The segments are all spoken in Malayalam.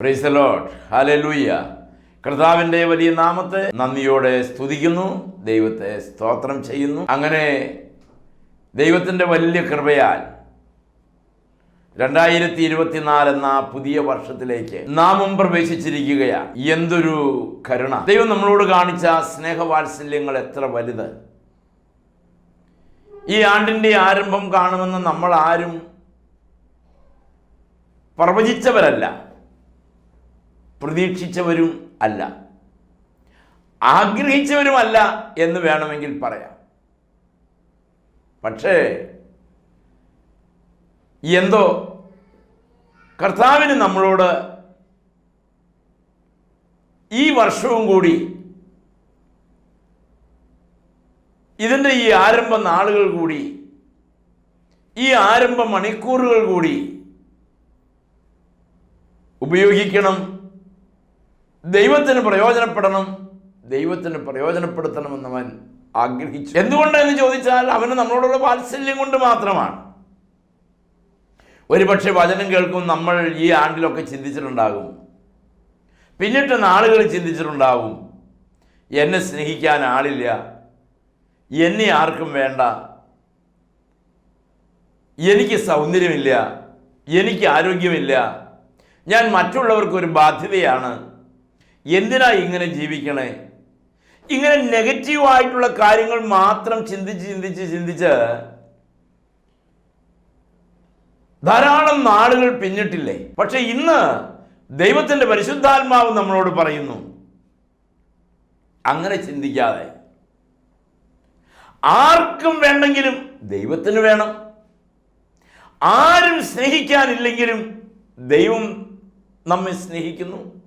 പ്രൈസ് ലോഡ് ഹാലലൂയ കർത്താവിന്റെ വലിയ നാമത്തെ നന്ദിയോടെ സ്തുതിക്കുന്നു. ദൈവത്തെ സ്തോത്രം ചെയ്യുന്നു. അങ്ങനെ ദൈവത്തിന്റെ വലിയ കൃപയാൽ രണ്ടായിരത്തി ഇരുപത്തിനാല് എന്ന പുതിയ വർഷത്തിലേക്ക് നാമും പ്രവേശിച്ചിരിക്കുകയാണ്. എന്തൊരു കരുണ. ദൈവം നമ്മളോട് കാണിച്ച സ്നേഹവാത്സല്യങ്ങൾ എത്ര വലുത്. ഈ ആണ്ടിന്റെ ആരംഭം കാണുമെന്ന് നമ്മൾ ആരും പ്രവചിച്ചവരല്ല. പ്രതീക്ഷിച്ചവരും അല്ല. ആഗ്രഹിച്ചവരുമല്ല എന്ന് വേണമെങ്കിൽ പറയാം. പക്ഷേ എന്തോ കർത്താവിന് നമ്മളോട് ഈ വർഷവും കൂടി ഇതിന്റെ ഈ ആരംഭ നാളുകൾ കൂടി ഈ ആരംഭ മണിക്കൂറുകൾ കൂടി ഉപയോഗിക്കണം ദൈവത്തിന് പ്രയോജനപ്പെടണം ദൈവത്തിന് പ്രയോജനപ്പെടുത്തണമെന്ന് അവൻ ആഗ്രഹിച്ചു. എന്തുകൊണ്ടെന്ന് ചോദിച്ചാൽ അവന് നമ്മളോടുള്ള വാത്സല്യം കൊണ്ട് മാത്രമാണ്. ഒരുപക്ഷെ വചനം കേൾക്കും നമ്മൾ ഈ ആണ്ടിലൊക്കെ ചിന്തിച്ചിട്ടുണ്ടാകും. പിന്നിട്ട് നാളുകൾ ചിന്തിച്ചിട്ടുണ്ടാകും എന്നെ സ്നേഹിക്കാൻ ആളില്ല. എന്നെ ആർക്കും വേണ്ട. എനിക്ക് സൗന്ദര്യമില്ല. എനിക്ക് ആരോഗ്യമില്ല. ഞാൻ മറ്റുള്ളവർക്കൊരു ബാധ്യതയാണ്. എന്തിനാ ഇങ്ങനെ ജീവിക്കണേ? ഇങ്ങനെ നെഗറ്റീവായിട്ടുള്ള കാര്യങ്ങൾ മാത്രം ചിന്തിച്ച് ചിന്തിച്ച് ചിന്തിച്ച് ധാരാളം നാളുകൾ പിന്നിട്ടില്ലേ? പക്ഷെ ഇന്ന് ദൈവത്തിന്റെ പരിശുദ്ധാത്മാവ് നമ്മളോട് പറയുന്നു അങ്ങനെ ചിന്തിക്കാതെ. ആർക്കും വേണ്ടെങ്കിലും ദൈവത്തിന് വേണം. ആരും സ്നേഹിക്കാനില്ലെങ്കിലും ദൈവം നമ്മെ സ്നേഹിക്കുന്നു.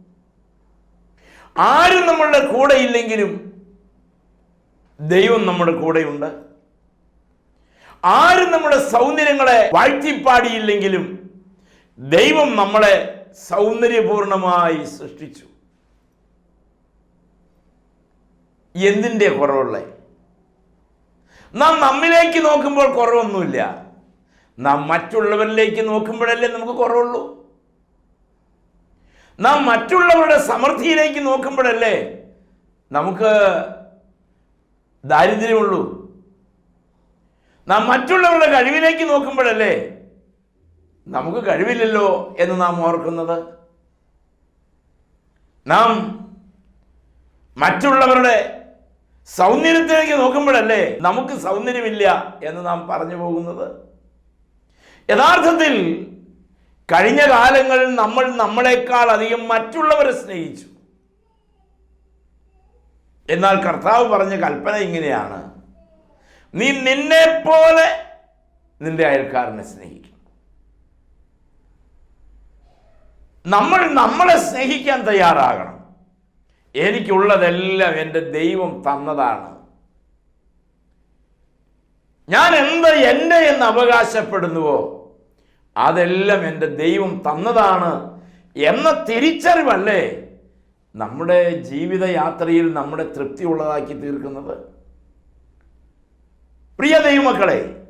ആരും നമ്മളുടെ കൂടെ ഇല്ലെങ്കിലും ദൈവം നമ്മുടെ കൂടെയുണ്ട്. ആരും നമ്മുടെ സൗന്ദര്യങ്ങളെ വാഴ്ത്തിപ്പാടിയില്ലെങ്കിലും ദൈവം നമ്മളെ സൗന്ദര്യപൂർണമായി സൃഷ്ടിച്ചു. എന്തിന്റെ കുറവുള്ളേ? നാം നമ്മിലേക്ക് നോക്കുമ്പോൾ കുറവൊന്നുമില്ല. നാം മറ്റുള്ളവരിലേക്ക് നോക്കുമ്പോഴല്ലേ നമുക്ക് കുറവുള്ളൂ. നാം മറ്റുള്ളവരുടെ സമൃദ്ധിയിലേക്ക് നോക്കുമ്പോഴല്ലേ നമുക്ക് ദാരിദ്ര്യമുള്ളൂ. നാം മറ്റുള്ളവരുടെ കഴിവിലേക്ക് നോക്കുമ്പോഴല്ലേ നമുക്ക് കഴിവില്ലല്ലോ എന്ന് നാം ഓർക്കുന്നത്? നാം മറ്റുള്ളവരുടെ സൗന്ദര്യത്തിലേക്ക് നോക്കുമ്പോഴല്ലേ നമുക്ക് സൗന്ദര്യമില്ല എന്ന് നാം പറഞ്ഞു പോകുന്നത്? യഥാർത്ഥത്തിൽ കഴിഞ്ഞ കാലങ്ങളിൽ നമ്മൾ നമ്മളെക്കാൾ അധികം മറ്റുള്ളവരെ സ്നേഹിച്ചു. എന്നാൽ കർത്താവ് പറഞ്ഞ കൽപ്പന ഇങ്ങനെയാണ്. നീ നിന്നെ പോലെ നിന്റെ അയൽക്കാരനെ സ്നേഹിക്കണം നമ്മൾ നമ്മളെ സ്നേഹിക്കാൻ തയ്യാറാകണം. എനിക്കുള്ളതെല്ലാം എന്റെ ദൈവം തന്നതാണ്. ഞാൻ എന്ത് എന്റെ എന്ന് അവകാശപ്പെടുന്നുവോ? അതെല്ലാം എന്റെ ദൈവം തന്നതാണ് എന്ന തിരിച്ചറിവല്ലേ നമ്മുടെ ജീവിതയാത്രയിൽ നമ്മുടെ തൃപ്തി ഉള്ളതാക്കി തീർക്കുന്നത്? പ്രിയ ദൈവമക്കളെ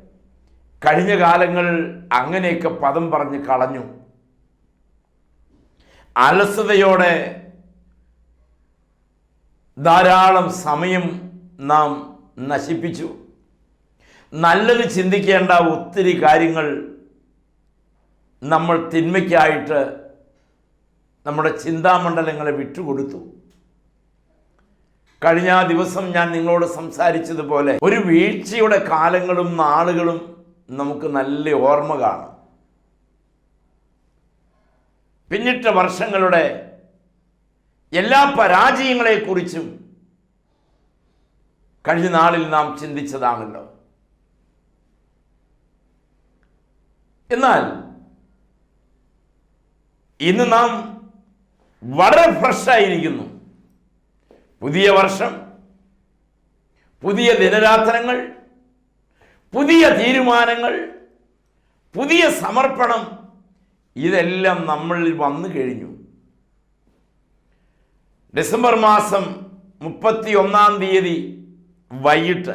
കഴിഞ്ഞ കാലങ്ങൾ അങ്ങനെയൊക്കെ പദം പറഞ്ഞ് കളഞ്ഞു. അലസതയോടെ ധാരാളം സമയം നാം നശിപ്പിച്ചു. നല്ലത് ചിന്തിക്കേണ്ട ഒത്തിരി കാര്യങ്ങൾ നമ്മൾ തിന്മയ്ക്കായിട്ട് നമ്മുടെ ചിന്താമണ്ഡലങ്ങളെ വിട്ടുകൊടുത്തു. കഴിഞ്ഞ ദിവസം ഞാൻ നിങ്ങളോട് സംസാരിച്ചതുപോലെ ഒരു വീഴ്ചയുടെ കാലങ്ങളും നാളുകളും നമുക്ക് നല്ല ഓർമ്മ കാണും. പിന്നിട്ട വർഷങ്ങളുടെ എല്ലാ പരാജയങ്ങളെക്കുറിച്ചും കഴിഞ്ഞ നാളിൽ നാം ചിന്തിച്ചതാണല്ലോ. എന്നാൽ ഇന്ന് നാം വളരെ ഫ്രഷായിരിക്കുന്നു പുതിയ വർഷം പുതിയ ദിനരാത്രങ്ങൾ പുതിയ തീരുമാനങ്ങൾ പുതിയ സമർപ്പണം ഇതെല്ലാം നമ്മളിൽ വന്നു കഴിഞ്ഞു. ഡിസംബർ മാസം മുപ്പത്തി ഒന്നാം തീയതി വൈകിട്ട്.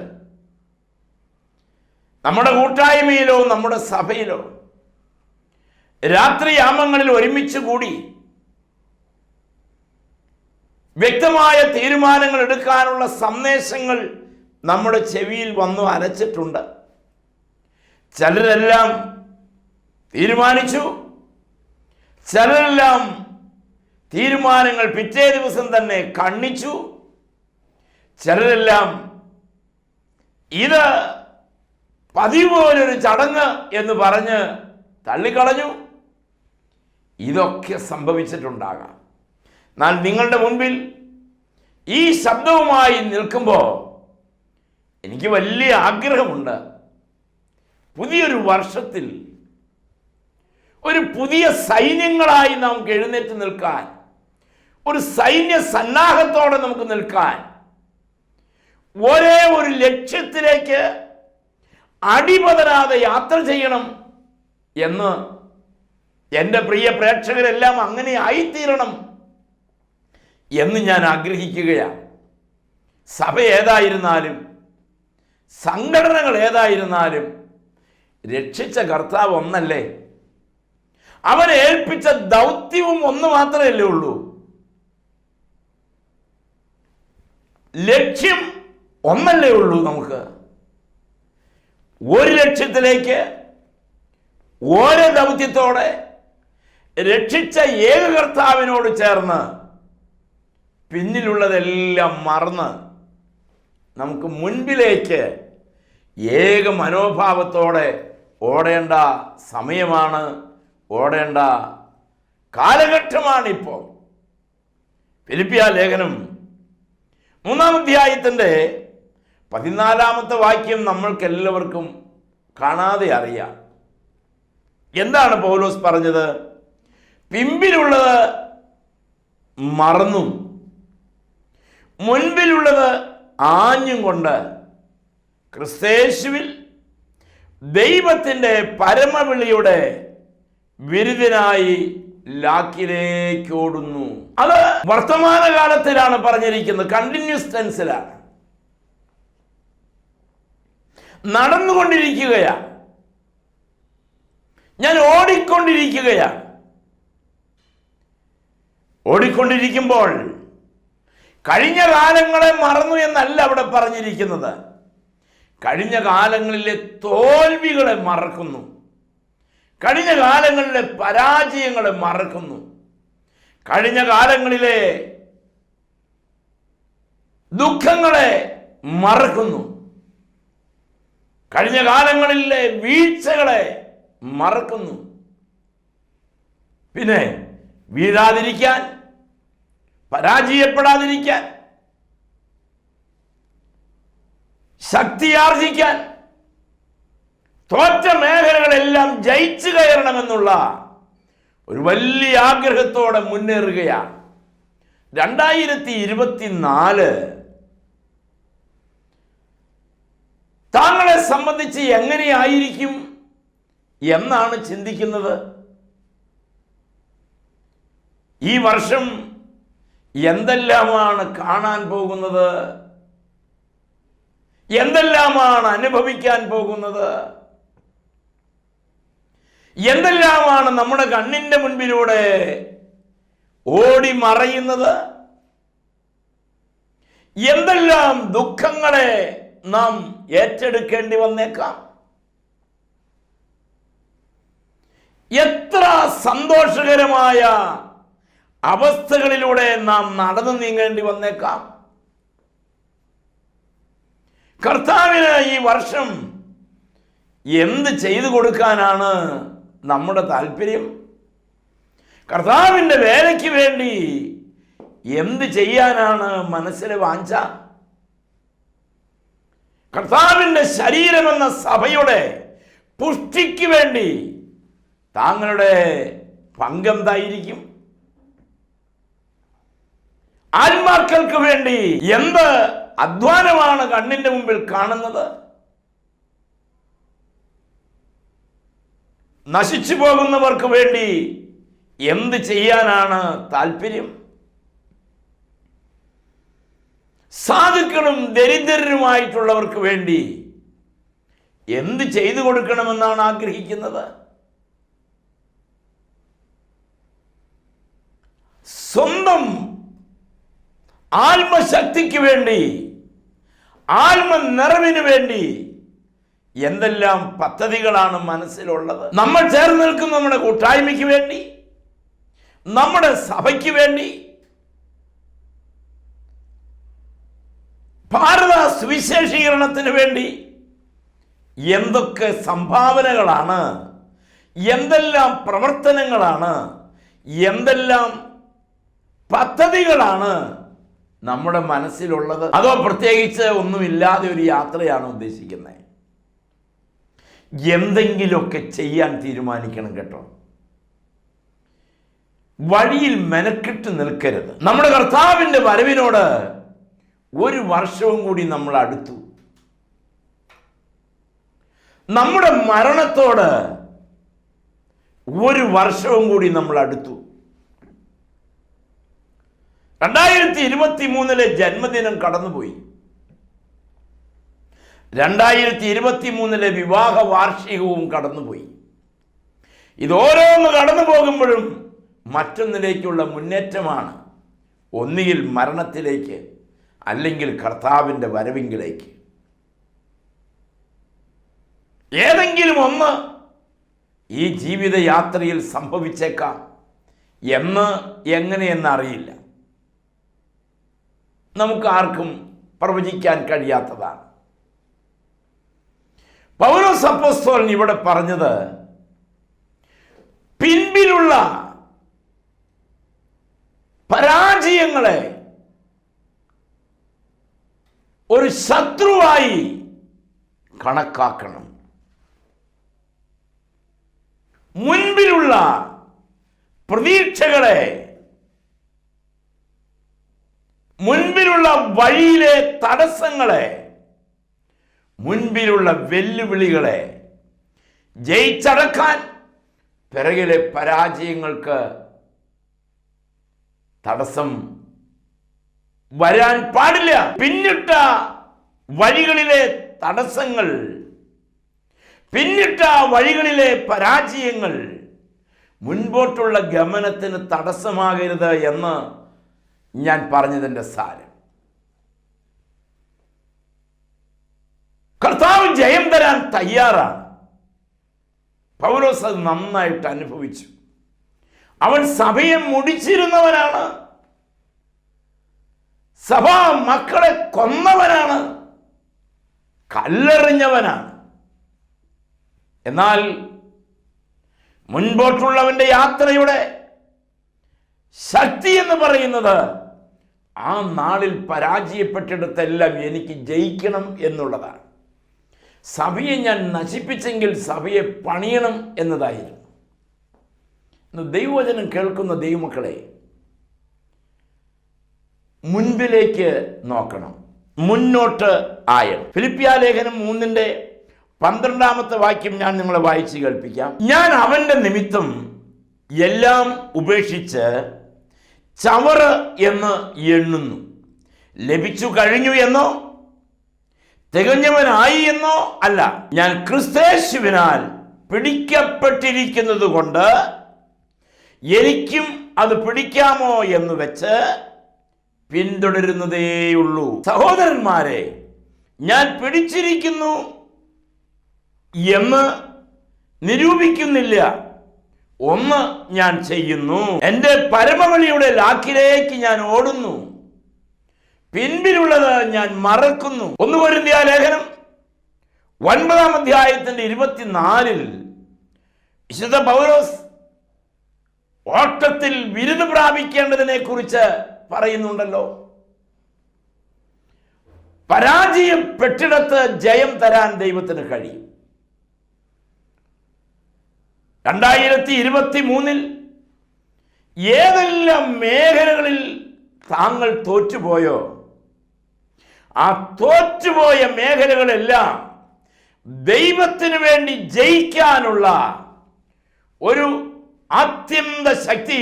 നമ്മുടെ കൂട്ടായ്മയിലോ നമ്മുടെ സഭയിലോ രാത്രിയാമങ്ങളിൽ ഒരുമിച്ച് കൂടി വ്യക്തമായ തീരുമാനങ്ങൾ എടുക്കാനുള്ള സന്ദേശങ്ങൾ നമ്മുടെ ചെവിയിൽ വന്നു അരച്ചിട്ടുണ്ട്. ചിലരെല്ലാം തീരുമാനിച്ചു. ചിലരെല്ലാം തീരുമാനങ്ങൾ പിറ്റേ ദിവസം തന്നെ കണ്ണിച്ചു ചിലരെല്ലാം ഇത് പതിവ് പോലൊരു ചടങ്ങ് എന്ന് പറഞ്ഞ് തള്ളിക്കളഞ്ഞു. ഇതൊക്കെ സംഭവിച്ചിട്ടുണ്ടാകാം. എന്നാൽ നിങ്ങളുടെ മുൻപിൽ ഈ ശബ്ദവുമായി നിൽക്കുമ്പോൾ എനിക്ക് വലിയ ആഗ്രഹമുണ്ട്. പുതിയൊരു വർഷത്തിൽ ഒരു പുതിയ സൈന്യങ്ങളായി നമുക്ക് എഴുന്നേറ്റ് നിൽക്കാൻ ഒരു സൈന്യ സന്നാഹത്തോടെ നമുക്ക് നിൽക്കാൻ ഒരേ ഒരു ലക്ഷ്യത്തിലേക്ക് അടിപതരാതെ യാത്ര ചെയ്യണം എന്ന് എന്റെ പ്രിയ പ്രേക്ഷകരെല്ലാം അങ്ങനെ ആയിത്തീരണം എന്ന് ഞാൻ ആഗ്രഹിക്കുകയാണ്. സഭ ഏതായിരുന്നാലും സംഘടനകൾ ഏതായിരുന്നാലും രക്ഷിച്ച കർത്താവ് ഒന്നല്ലേ? അവൻ ഏൽപ്പിച്ച ദൗത്യവും ഒന്ന് മാത്രമല്ലേ ഉള്ളൂ. ലക്ഷ്യം ഒന്നല്ലേ ഉള്ളൂ നമുക്ക്. ഒരു ലക്ഷ്യത്തിലേക്ക് ഓരോ ദൗത്യത്തോടെ രക്ഷിച്ച ഏക കർത്താവിനോട് ചേർന്ന് പിന്നിലുള്ളതെല്ലാം മറന്ന് നമുക്ക് മുൻപിലേക്ക് ഏക മനോഭാവത്തോടെ ഓടേണ്ട സമയമാണ് ഓടേണ്ട കാലഘട്ടമാണിപ്പോൾ. ഫിലിപ്പിയ ലേഖനം മൂന്നാം അധ്യായത്തിന്റെ പതിനാലാമത്തെ വാക്യം നമ്മൾക്കെല്ലാവർക്കും കാണാതെ അറിയാം. എന്താണ് പൗലോസ് പറഞ്ഞത്? പിമ്പിലുള്ളത് മറന്നും. മുൻപിലുള്ളത് ആഞ്ഞും കൊണ്ട് ക്രിസ്തേശുവിൽ ദൈവത്തിന്റെ പരമവിളിയുടെ വിരുദ്ധനായി ലാക്കിലേക്ക് ഓടുന്നു. അത് വർത്തമാനകാലത്തിലാണ് പറഞ്ഞിരിക്കുന്നത്. കണ്ടിന്യൂസ് ടെൻസിലാണ് നടന്നുകൊണ്ടിരിക്കുകയാണ്. ഞാൻ ഓടിക്കൊണ്ടിരിക്കുകയാണ്. ഓടിക്കൊണ്ടിരിക്കുമ്പോൾ കഴിഞ്ഞ കാലങ്ങളെ മറന്നു എന്നല്ല അവിടെ പറഞ്ഞിരിക്കുന്നത്. കഴിഞ്ഞ കാലങ്ങളിലെ തോൽവികളെ മറക്കുന്നു. കഴിഞ്ഞ കാലങ്ങളിലെ പരാജയങ്ങളെ മറക്കുന്നു. കഴിഞ്ഞ കാലങ്ങളിലെ ദുഃഖങ്ങളെ മറക്കുന്നു. കഴിഞ്ഞ കാലങ്ങളിലെ വീഴ്ചകളെ മറക്കുന്നു. പിന്നെ വീഴാതിരിക്കാൻ പരാജയപ്പെടാതിരിക്കാൻ ശക്തിയാർജിക്കാൻ തോറ്റ മേഖലകളെല്ലാം ജയിച്ചു കയറണമെന്നുള്ള ഒരു വലിയ ആഗ്രഹത്തോടെ മുന്നേറുകയാണ്. രണ്ടായിരത്തി ഇരുപത്തിനാല് താങ്കളെ സംബന്ധിച്ച് എങ്ങനെയായിരിക്കും എന്നാണ് ചിന്തിക്കുന്നത്. ഈ വർഷം എന്തെല്ലാമാണ് കാണാൻ പോകുന്നത്? എന്തെല്ലാമാണ് അനുഭവിക്കാൻ പോകുന്നത്? എന്തെല്ലാമാണ് നമ്മുടെ കണ്ണിന്റെ മുൻപിലൂടെ ഓടി മറയുന്നത്? എന്തെല്ലാം ദുഃഖങ്ങളെ നാം ഏറ്റെടുക്കേണ്ടി വന്നേക്കാം? എത്ര സന്തോഷകരമായ അവസ്ഥകളിലൂടെ നാം നടന്നു നീങ്ങേണ്ടി വന്നേക്കാം. കർത്താവിന് ഈ വർഷം എന്ത് ചെയ്തു കൊടുക്കാനാണ് നമ്മുടെ താല്പര്യം? കർത്താവിന്റെ വേലയ്ക്ക് വേണ്ടി എന്ത് ചെയ്യാനാണ് മനസ്സിലെ വാഞ്ച? കർത്താവിന്റെ ശരീരമെന്ന സഭയുടെ പുഷ്ടിക്ക് വേണ്ടി താങ്കളുടെ പങ്കെന്തായിരിക്കും? ആത്മാക്കൾക്ക് വേണ്ടി എന്ത് അധ്വാനമാണ് കണ്ണിന്റെ മുമ്പിൽ കാണുന്നത്? നശിച്ചു പോകുന്നവർക്ക് വേണ്ടി എന്ത് ചെയ്യാനാണ് താല്പര്യം? സാധുക്കളും ദരിദ്രരുമായിട്ടുള്ളവർക്ക് വേണ്ടി എന്ത് ചെയ്തു കൊടുക്കണമെന്നാണ് ആഗ്രഹിക്കുന്നത്? ആത്മശക്തിക്ക് വേണ്ടി ആത്മ നിറവിന് വേണ്ടി എന്തെല്ലാം പദ്ധതികളാണ് മനസ്സിലുള്ളത്. നമ്മൾ ചേർന്ന് നിൽക്കുന്ന നമ്മുടെ കൂട്ടായ്മയ്ക്ക് വേണ്ടി നമ്മുടെ സഭയ്ക്ക് വേണ്ടി ഭാരത സുവിശേഷീകരണത്തിന് വേണ്ടി എന്തൊക്കെ സംഭാവനകളാണ് എന്തെല്ലാം പ്രവർത്തനങ്ങളാണ് എന്തെല്ലാം പദ്ധതികളാണ് നമ്മുടെ മനസ്സിലുള്ളത് അതോ പ്രത്യേകിച്ച് ഒന്നുമില്ലാതെ ഒരു യാത്രയാണ് ഉദ്ദേശിക്കുന്നത് എന്തെങ്കിലുമൊക്കെ ചെയ്യാൻ തീരുമാനിക്കണം കേട്ടോ. വഴിയിൽ മെനക്കെട്ട് നിൽക്കരുത്. നമ്മുടെ കർത്താവിന്റെ വരവിനോട് ഒരു വർഷവും കൂടി നമ്മൾ അടുത്തു. നമ്മുടെ മരണത്തോട് ഒരു വർഷവും കൂടി നമ്മൾ അടുത്തു. രണ്ടായിരത്തി ഇരുപത്തി മൂന്നിലെ ജന്മദിനം കടന്നുപോയി. രണ്ടായിരത്തി ഇരുപത്തി മൂന്നിലെ വിവാഹ വാർഷികവും കടന്നുപോയി. ഇതോരോന്ന് കടന്നു പോകുമ്പോഴും മറ്റൊന്നിലേക്കുള്ള മുന്നേറ്റമാണ് ഒന്നുകിൽ മരണത്തിലേക്ക് അല്ലെങ്കിൽ കർത്താവിന്റെ വരവിങ്കിലേക്ക്. ഏതെങ്കിലും ഒന്ന് ഈ ജീവിതയാത്രയിൽ സംഭവിച്ചേക്കാം. എന്ന് എങ്ങനെയെന്ന് അറിയില്ല നമുക്ക് ആർക്കും പ്രവചിക്കാൻ കഴിയാത്തതാണ്. പൗലോസ് അപ്പോസ്തോലൻ ഇവിടെ പറഞ്ഞത് പിൻപിലുള്ള പരാജയങ്ങളെ ഒരു ശത്രുവായി കണക്കാക്കണം. മുൻപിലുള്ള പ്രതീക്ഷകളെ മുൻപിലുള്ള വഴിയിലെ തടസ്സങ്ങളെ മുൻപിലുള്ള വെല്ലുവിളികളെ ജയിച്ചടക്കാൻ പിറകിലെ പരാജയങ്ങൾക്ക് തടസ്സം വരാൻ പാടില്ല. പിന്നിട്ട വഴികളിലെ തടസ്സങ്ങൾ പിന്നിട്ട വഴികളിലെ പരാജയങ്ങൾ മുൻപോട്ടുള്ള ഗമനത്തിന് തടസ്സമാകരുത് എന്ന് ഞാൻ പറഞ്ഞതിന്റെ സാരം. കർത്താവ് ജയം തരാൻ തയ്യാറാണ്. പൗലോസ് അത് നന്നായിട്ട് അനുഭവിച്ചു. അവൻ സഭയെ മുടിച്ചിരുന്നവനാണ്. സഭ മക്കളെ കൊന്നവനാണ്. കല്ലെറിഞ്ഞവനാണ്. എന്നാൽ മുൻപോട്ടുള്ളവന്റെ യാത്രയുടെ ശക്തി എന്ന് പറയുന്നത് ആ നാളിൽ പരാജയപ്പെട്ടിടത്തെല്ലാം എനിക്ക് ജയിക്കണം എന്നുള്ളതാണ്. സഭയെ ഞാൻ നശിപ്പിച്ചെങ്കിൽ സഭയെ പണിയണം എന്നതായിരുന്നു. ദൈവവചനം കേൾക്കുന്ന ദൈവമക്കളെ മുൻപിലേക്ക് നോക്കണം മുന്നോട്ട് ആയണം. ഫിലിപ്പിയ ലേഖനം മൂന്നിന്റെ പന്ത്രണ്ടാമത്തെ വാക്യം ഞാൻ നിങ്ങളെ വായിച്ച് കേൾപ്പിക്കാം. ഞാൻ അവന്റെ നിമിത്തം എല്ലാം ഉപേക്ഷിച്ച് ചവറ് എന്ന് എണ്ണുന്നു. ലഭിച്ചു കഴിഞ്ഞു എന്നോ? തികഞ്ഞവനായി എന്നോ അല്ല. ഞാൻ ക്രിസ്തേശുവിനാൽ പിടിക്കപ്പെട്ടിരിക്കുന്നത് കൊണ്ട് എനിക്കും അത് പിടിക്കാമോ എന്ന് വെച്ച് പിന്തുടരുന്നതേയുള്ളൂ. സഹോദരന്മാരെ ഞാൻ പിടിച്ചിരിക്കുന്നു എന്ന് നിരൂപിക്കുന്നില്ല. ഒന്ന് ഞാൻ ചെയ്യുന്നു. എന്റെ പരമവളിയുടെ ലാക്കിലേക്ക് ഞാൻ ഓടുന്നു. പിൻപിലുള്ളത് ഞാൻ മറക്കുന്നു. ഒന്ന് പൊരുന്തിയ ലേഖനം ഒൻപതാം അധ്യായത്തിന്റെ ഇരുപത്തിനാലിൽ വിശുദ്ധ പൗരോസ് ഓട്ടത്തിൽ വിരുന്ന് പ്രാപിക്കേണ്ടതിനെ കുറിച്ച് പറയുന്നുണ്ടല്ലോ. പരാജയപ്പെട്ടിടത്ത് ജയം തരാൻ ദൈവത്തിന് കഴിയും. രണ്ടായിരത്തി ഇരുപത്തി മൂന്നിൽ ഏതെല്ലാം മേഖലകളിൽ താങ്കൾ തോറ്റുപോയോ? ആ തോറ്റുപോയ മേഖലകളെല്ലാം ദൈവത്തിന് വേണ്ടി ജയിക്കാനുള്ള ഒരു അത്യന്ത ശക്തി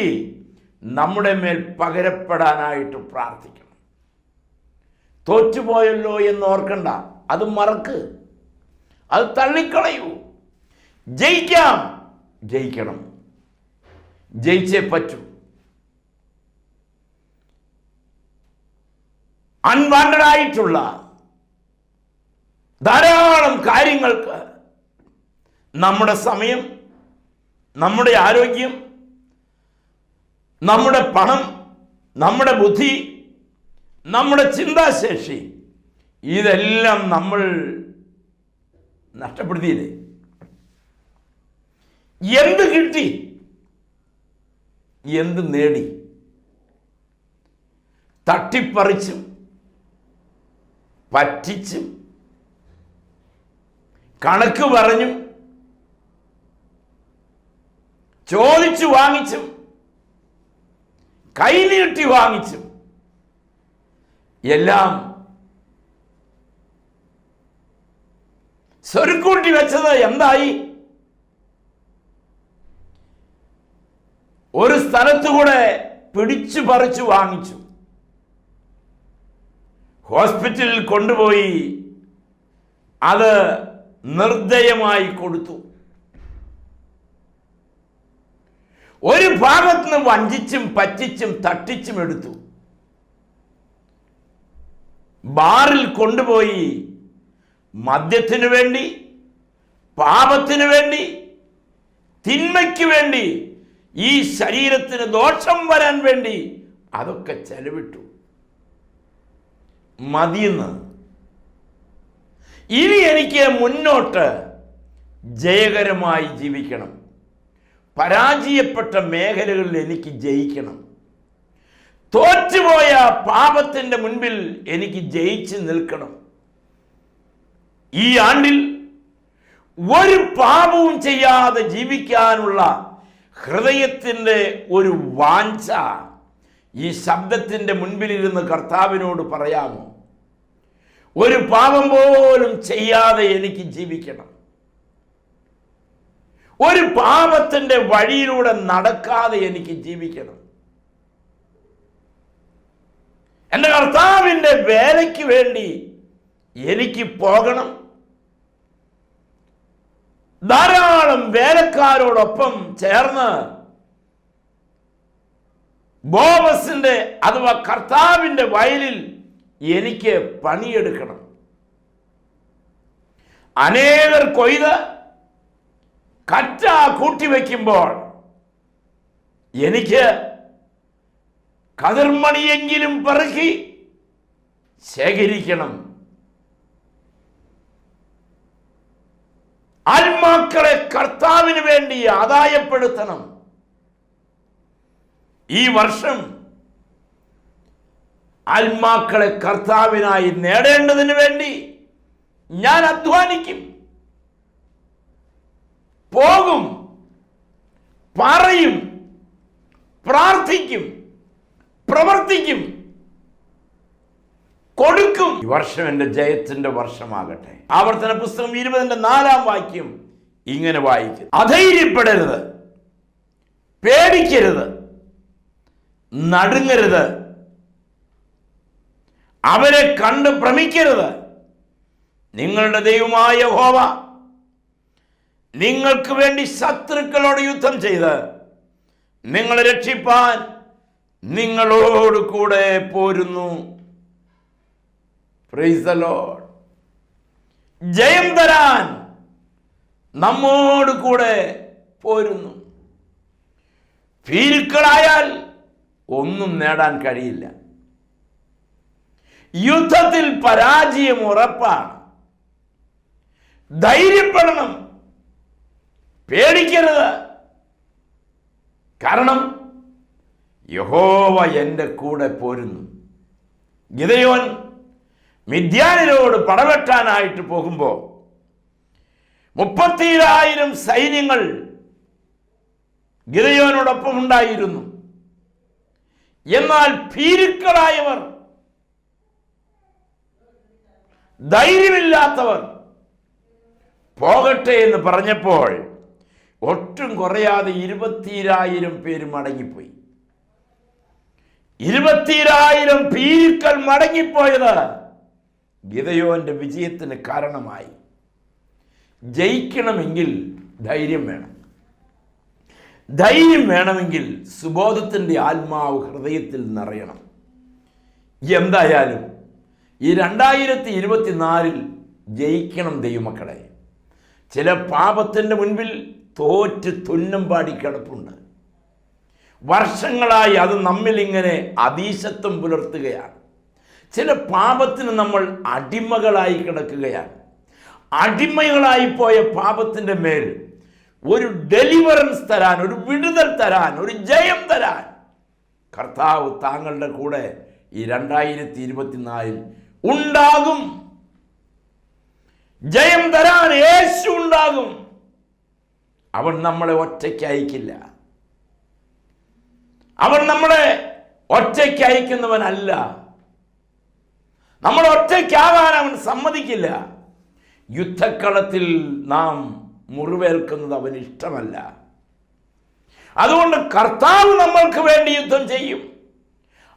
നമ്മുടെ മേൽ പകരപ്പെടാനായിട്ട് പ്രാർത്ഥിക്കണം തോറ്റുപോയല്ലോ എന്ന് ഓർക്കണ്ട. അത് മറക്ക്. അത് തള്ളിക്കളയൂ. ജയിക്കാം. ജയിക്കണം. ജയിച്ചേ പറ്റൂ. അൺവാണ്ടഡ് ആയിട്ടുള്ള ധാരാളം കാര്യങ്ങൾക്ക് നമ്മുടെ സമയം നമ്മുടെ ആരോഗ്യം നമ്മുടെ പണം നമ്മുടെ ബുദ്ധി നമ്മുടെ ചിന്താശേഷി ഇതെല്ലാം നമ്മൾ നഷ്ടപ്പെടുത്തിയില്ലേ? എന്ത് കിട്ടി? എന്ത് നേടി? തട്ടിപ്പറിച്ചും പറ്റിച്ചും കണക്ക് പറഞ്ഞും ചോദിച്ചു വാങ്ങിച്ചും കൈനീട്ടി വാങ്ങിച്ചും എല്ലാം സ്വരുക്കൂട്ടി വെച്ചത് എന്തായി? ഒരു സ്ഥലത്തുകൂടെ പിടിച്ചു പറിച്ചു വാങ്ങിച്ചു. ഹോസ്പിറ്റലിൽ കൊണ്ടുപോയി അത് നിർദ്ദയമായി കൊടുത്തു. ഒരു ഭാഗത്ത് നിന്ന് വഞ്ചിച്ചും പറ്റിച്ചും തട്ടിച്ചും എടുത്തു. ബാറിൽ കൊണ്ടുപോയി മദ്യത്തിനു വേണ്ടി പാപത്തിനു വേണ്ടി തിന്മയ്ക്ക് വേണ്ടി ഈ ശരീരത്തിന് ദോഷം വരാൻ വേണ്ടി അതൊക്കെ ചെലവിട്ടു. മതിയെന്ന്. ഇനി എനിക്ക് മുന്നോട്ട് ജയകരമായി ജീവിക്കണം. പരാജയപ്പെട്ട മേഖലകളിൽ എനിക്ക് ജയിക്കണം. തോറ്റുപോയ പാപത്തിന്റെ മുൻപിൽ എനിക്ക് ജയിച്ച് നിൽക്കണം. ഈ ആണ്ടിൽ ഒരു പാപവും ചെയ്യാതെ ജീവിക്കാനുള്ള ഹൃദയത്തിന്റെ ഒരു വാഞ്ച ഈ ശബ്ദത്തിന്റെ മുൻപിലിരുന്ന് കർത്താവിനോട് പറയാമോ? ഒരു പാപം പോലും ചെയ്യാതെ എനിക്ക് ജീവിക്കണം. ഒരു പാപത്തിന്റെ വഴിയിലൂടെ നടക്കാതെ എനിക്ക് ജീവിക്കണം. എന്റെ കർത്താവിന്റെ വേലയ്ക്ക് വേണ്ടി എനിക്ക് പോകണം. ധാരാളം വേലക്കാരോടൊപ്പം ചേർന്ന് ബോമസിന്റെ അഥവാ കർത്താവിന്റെ വയലിൽ എനിക്ക് പണിയെടുക്കണം. അനേകർ കൊയ്ത് കറ്റ കൂട്ടിവെക്കുമ്പോൾ എനിക്ക് കതിർമണിയെങ്കിലും പെറുക്കി ശേഖരിക്കണം. ആത്മാക്കളെ കർത്താവിന് വേണ്ടി ആദായപ്പെടുത്തണം. ഈ വർഷം ആത്മാക്കളെ കർത്താവിനായി നേടേണ്ടതിന് വേണ്ടി ഞാൻ അധ്വാനിക്കും. പോകും പറയും പ്രാർത്ഥിക്കും പ്രവർത്തിക്കും. കൊടുക്കും. ഈ വർഷം എന്റെ ജയത്തിന്റെ വർഷമാകട്ടെ. ആവർത്തന പുസ്തകം ഇരുപതിന്റെ നാലാം വാക്യം ഇങ്ങനെ വായിക്കും. അധൈര്യപ്പെടരുത്. പേടിക്കരുത്. നടുങ്ങരുത്. അവരെ കണ്ട് ഭ്രമിക്കരുത്. നിങ്ങളുടെ ദൈവമായ ഹോവ നിങ്ങൾക്ക് വേണ്ടി ശത്രുക്കളോട് യുദ്ധം ചെയ്ത് നിങ്ങളെ രക്ഷിപ്പാൻ നിങ്ങളോട് കൂടെ പോരുന്നു. Lord. ജയം തരാൻ നമ്മോട് കൂടെ പോരുന്നു. ഭീരുക്കളായാൽ ഒന്നും നേടാൻ കഴിയില്ല. യുദ്ധത്തിൽ പരാജയം ഉറപ്പാണ്. ധൈര്യപ്പെടണം. പേടിക്കരുത്. കാരണം യഹോവ എന്റെ കൂടെ പോരുന്നു. ഗിതയോൻ മിഥ്യാനിനോട് പടവെട്ടാനായിട്ട് പോകുമ്പോൾ മുപ്പത്തിരായിരം സൈന്യങ്ങൾ ഗിരയോനോടൊപ്പം ഉണ്ടായിരുന്നു. എന്നാൽ ഭീരുക്കളായവർ ധൈര്യമില്ലാത്തവർ പോകട്ടെ എന്ന് പറഞ്ഞപ്പോൾ ഒട്ടും കുറയാതെ ഇരുപത്തിരായിരം പേര് മടങ്ങിപ്പോയി. ഇരുപത്തിരായിരം ഭീരുക്കൾ മടങ്ങിപ്പോയത് ഗിതയോന്റെ വിജയത്തിന് കാരണമായി. ജയിക്കണമെങ്കിൽ ധൈര്യം വേണം. ധൈര്യം വേണമെങ്കിൽ സുബോധത്തിന്റെ ആത്മാവ് ഹൃദയത്തിൽ നിറയണം. എന്തായാലും ഈ രണ്ടായിരത്തി ഇരുപത്തിനാലിൽ ജയിക്കണം ദൈവമക്കളെ. ചില പാപത്തിന്റെ മുൻപിൽ തോറ്റ് തുന്നം പാടി കിടപ്പുണ്ട്. വർഷങ്ങളായി അത് നമ്മിലിങ്ങനെ അതീശത്വം പുലർത്തുകയാണ്. ചില പാപത്തിന് നമ്മൾ അടിമകളായി കിടക്കുകയാണ്. അടിമകളായി പോയ പാപത്തിന്റെ മേൽ ഒരു ഡെലിവറൻസ് തരാൻ ഒരു വിടുതൽ തരാൻ ഒരു ജയം തരാൻ കർത്താവ് താങ്കളുടെ കൂടെ ഈ രണ്ടായിരത്തി ഇരുപത്തിനാലിൽ ഉണ്ടാകും. ജയം തരാൻ യേശു ഉണ്ടാകും. അവൻ നമ്മളെ ഒറ്റയ്ക്ക് അയക്കില്ല. അവൻ നമ്മളെ ഒറ്റയ്ക്ക് അയക്കുന്നവനല്ല. നമ്മൾ ഒറ്റയ്ക്കാകാൻ അവൻ സമ്മതിക്കില്ല. യുദ്ധക്കളത്തിൽ നാം മുറിവേൽക്കുന്നത് അവന് ഇഷ്ടമല്ല. അതുകൊണ്ട് കർത്താവ് നമ്മൾക്ക് വേണ്ടി യുദ്ധം ചെയ്യും.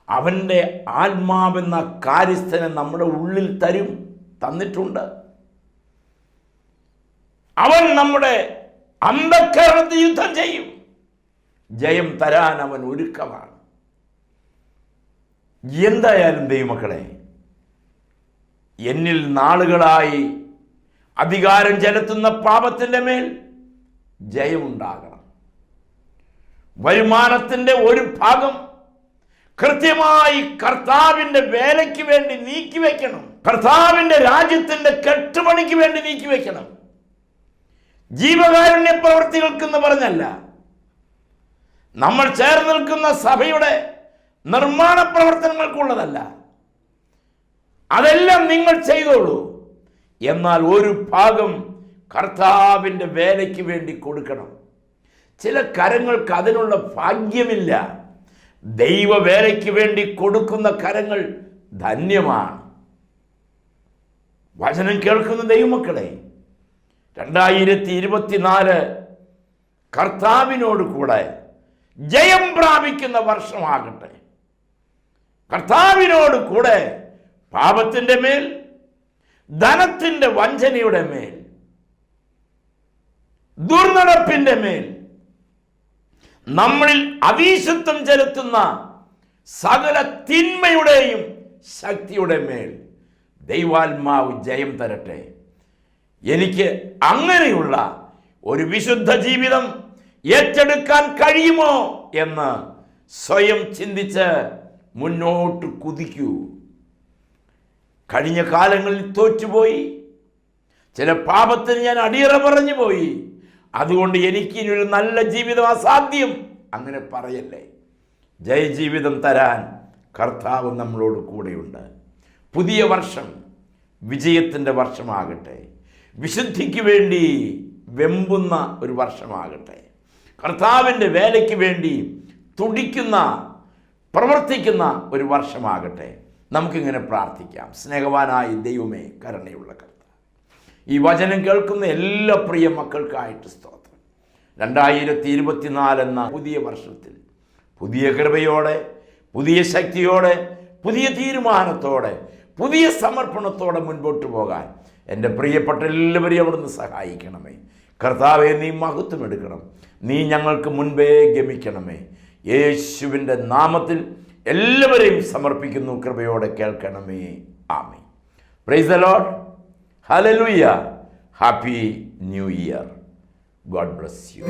അവന്റെ ആത്മാവെന്ന കാര്യസ്ഥനെ നമ്മുടെ ഉള്ളിൽ തരും തന്നിട്ടുണ്ട്. അവൻ നമ്മുടെ അന്ധക്കരണത്തിൽ യുദ്ധം ചെയ്യും. ജയം തരാൻ അവൻ ഒരുക്കമാണ്. എന്തായാലും ദൈവമക്കളെ എന്നിൽ നാളുകളായി അധികാരം ചെലുത്തുന്ന പാപത്തിന്റെ മേൽ ജയമുണ്ടാകണം. വരുമാനത്തിന്റെ ഒരു ഭാഗം കൃത്യമായി കർത്താവിന്റെ വേലയ്ക്ക് വേണ്ടി നീക്കി വയ്ക്കണം കർത്താവിന്റെ രാജ്യത്തിന്റെ കെട്ടുപണിക്ക് വേണ്ടി നീക്കി വയ്ക്കണം ജീവകാരുണ്യ പ്രവർത്തികൾക്കെന്ന് പറഞ്ഞല്ല. നമ്മൾ ചേർന്ന് നിൽക്കുന്ന സഭയുടെ നിർമ്മാണ പ്രവർത്തനങ്ങൾക്കുള്ളതല്ല. അതെല്ലാം നിങ്ങൾ ചെയ്തോളൂ. എന്നാൽ ഒരു ഭാഗം കർത്താവിന്റെ വേലയ്ക്ക് വേണ്ടി കൊടുക്കണം. ചില കരങ്ങൾക്ക് അതിനുള്ള ഭാഗ്യമില്ല. ദൈവവേലയ്ക്ക് വേണ്ടി കൊടുക്കുന്ന കരങ്ങൾ ധന്യമാണ്. വചനം കേൾക്കുന്ന ദൈവമക്കളെ രണ്ടായിരത്തി ഇരുപത്തിനാല് കർത്താവിനോട് കൂടെ ജയം പ്രാപിക്കുന്ന വർഷമാകട്ടെ. കർത്താവിനോട് കൂടെ പാപത്തിന്റെ മേൽ ധനത്തിന്റെ വഞ്ചനയുടെ മേൽ ദുർനടപ്പിന്റെ മേൽ നമ്മളിൽ അവീശത്വം ചെലുത്തുന്ന സകല തിന്മയുടെയും ശക്തിയുടെ മേൽ ദൈവാത്മാവ് ജയം തരട്ടെ. എനിക്ക് അങ്ങനെയുള്ള ഒരു വിശുദ്ധ ജീവിതം ഏറ്റെടുക്കാൻ കഴിയുമോ എന്ന് സ്വയം ചിന്തിച്ച് മുന്നോട്ട് കുതിക്കൂ. കഴിഞ്ഞ കാലങ്ങളിൽ തോറ്റുപോയി. ചില പാപത്തിന് ഞാൻ അടിയറ പറഞ്ഞു പോയി. അതുകൊണ്ട് എനിക്ക് ഒരു നല്ല ജീവിതം അസാധ്യം. അങ്ങനെ പറയല്ലേ. ജയജീവിതം തരാൻ കർത്താവ് നമ്മളോട് കൂടെയുണ്ട്. പുതിയ വർഷം വിജയത്തിന്റെ വർഷമാകട്ടെ. വിശുദ്ധിക്ക് വേണ്ടി വെമ്പുന്ന ഒരു വർഷമാകട്ടെ. കർത്താവിന്റെ വേലയ്ക്ക് വേണ്ടി തുടിക്കുന്ന പ്രവർത്തിക്കുന്ന ഒരു വർഷമാകട്ടെ. നമുക്കിങ്ങനെ പ്രാർത്ഥിക്കാം. സ്നേഹവാനായ ദൈവമേ കരുണയുള്ള കർത്താവ്. ഈ വചനം കേൾക്കുന്ന എല്ലാ പ്രിയ മക്കൾക്കായിട്ട് സ്തോത്രം. രണ്ടായിരത്തി ഇരുപത്തിനാല് എന്ന പുതിയ വർഷത്തിൽ പുതിയ കൃപയോടെ പുതിയ ശക്തിയോടെ പുതിയ തീരുമാനത്തോടെ പുതിയ സമർപ്പണത്തോടെ മുൻപോട്ട് പോകാൻ എന്റെ പ്രിയപ്പെട്ട എല്ലാവരെയും അവിടുന്ന് സഹായിക്കണമേ. കർത്താവെ നീ മഹത്വം എടുക്കണം. നീ ഞങ്ങൾക്ക് മുൻപേ ഗമിക്കണമേ. യേശുവിന്റെ നാമത്തിൽ എല്ലാവരെയും സമർപ്പിക്കുന്നു. കൃപയോടെ കേൾക്കണമേ. Amen praise the Lord hallelujah happy new year God bless you